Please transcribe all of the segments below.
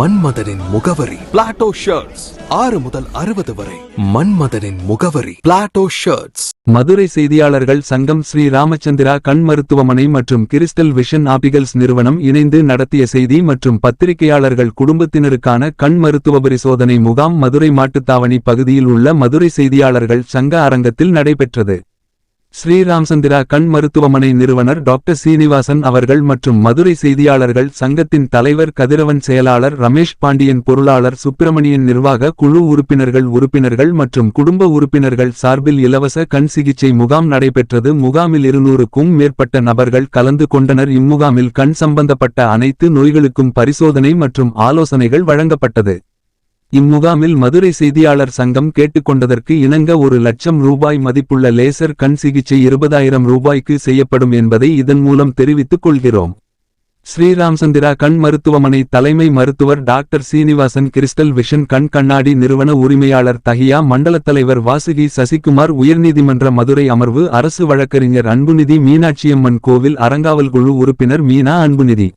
மன்மதனின் முகவரி. Plato shirts ஆறு முதல் அறுபது வரை. மன்மதனின் முகவரி. பிளாட்டோ ஷர்ட்ஸ் மதுரை செய்தியாளர்கள் சங்கம் ஸ்ரீ ராமச்சந்திரா கண் மருத்துவமனை மற்றும் கிறிஸ்டல் விஷன் ஆபிகல்ஸ் நிறுவனம் இணைந்து நடத்திய செய்தி மற்றும் பத்திரிகையாளர்கள் குடும்பத்தினருக்கான கண் மருத்துவ பரிசோதனை முகாம் மதுரை மாட்டுத்தாவணி பகுதியில் உள்ள மதுரை செய்தியாளர்கள் சங்க அரங்கத்தில் நடைபெற்றது. ஸ்ரீராம்சந்திரா கண் மருத்துவமனை நிறுவனர் டாக்டர் சீனிவாசன் அவர்கள் மற்றும் மதுரை செய்தியாளர்கள் சங்கத்தின் தலைவர் கதிரவன் செயலாளர் ரமேஷ் பாண்டியன் பொருளாளர் சுப்பிரமணியன் நிர்வாக குழு உறுப்பினர்கள் உறுப்பினர்கள் மற்றும் குடும்ப உறுப்பினர்கள் சார்பில் இலவச கண் சிகிச்சை முகாம் நடைபெற்றது. முகாமில் இருநூறுக்கும் மேற்பட்ட நபர்கள் கலந்து கொண்டனர். இம்முகாமில் கண் சம்பந்தப்பட்ட அனைத்து நோய்களுக்கும் பரிசோதனை மற்றும் ஆலோசனைகள் வழங்கப்பட்டது. இம்முகாமில் மதுரை செய்தியாளர் சங்கம் கேட்டுக்கொண்டதற்கு இணங்க ஒரு லட்சம் ரூபாய் மதிப்புள்ள லேசர் கண் சிகிச்சை இருபதாயிரம் ரூபாய்க்கு செய்யப்படும் என்பதை இதன் மூலம் தெரிவித்துக் கொள்கிறோம். ஸ்ரீராம்சந்திரா கண் மருத்துவமனை தலைமை மருத்துவர் டாக்டர் சீனிவாசன் கிறிஸ்டல் விஷன் கண் கண்ணாடி நிறுவன உரிமையாளர் தஹியா மண்டலத் தலைவர் வாசுகி சசிகுமார் உயர்நீதிமன்ற மதுரை அமர்வு அரசு வழக்கறிஞர் அன்புநிதி மீனாட்சியம்மன் கோவில் அறங்காவல் குழு உறுப்பினர் மீனா அன்புநிதி.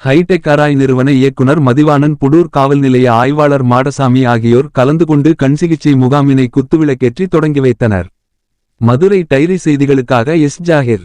ஹைடெக் ஆராய் நிறுவன இயக்குனர் மதிவாணன் புடூர் காவல் நிலைய ஆய்வாளர் மாடசாமி ஆகியோர் கலந்து கொண்டு கண் சிகிச்சை முகாமினை குத்துவிளக்கேற்றி தொடங்கி வைத்தனர் மதுரை டைரி செய்திகளுக்காக S Zakir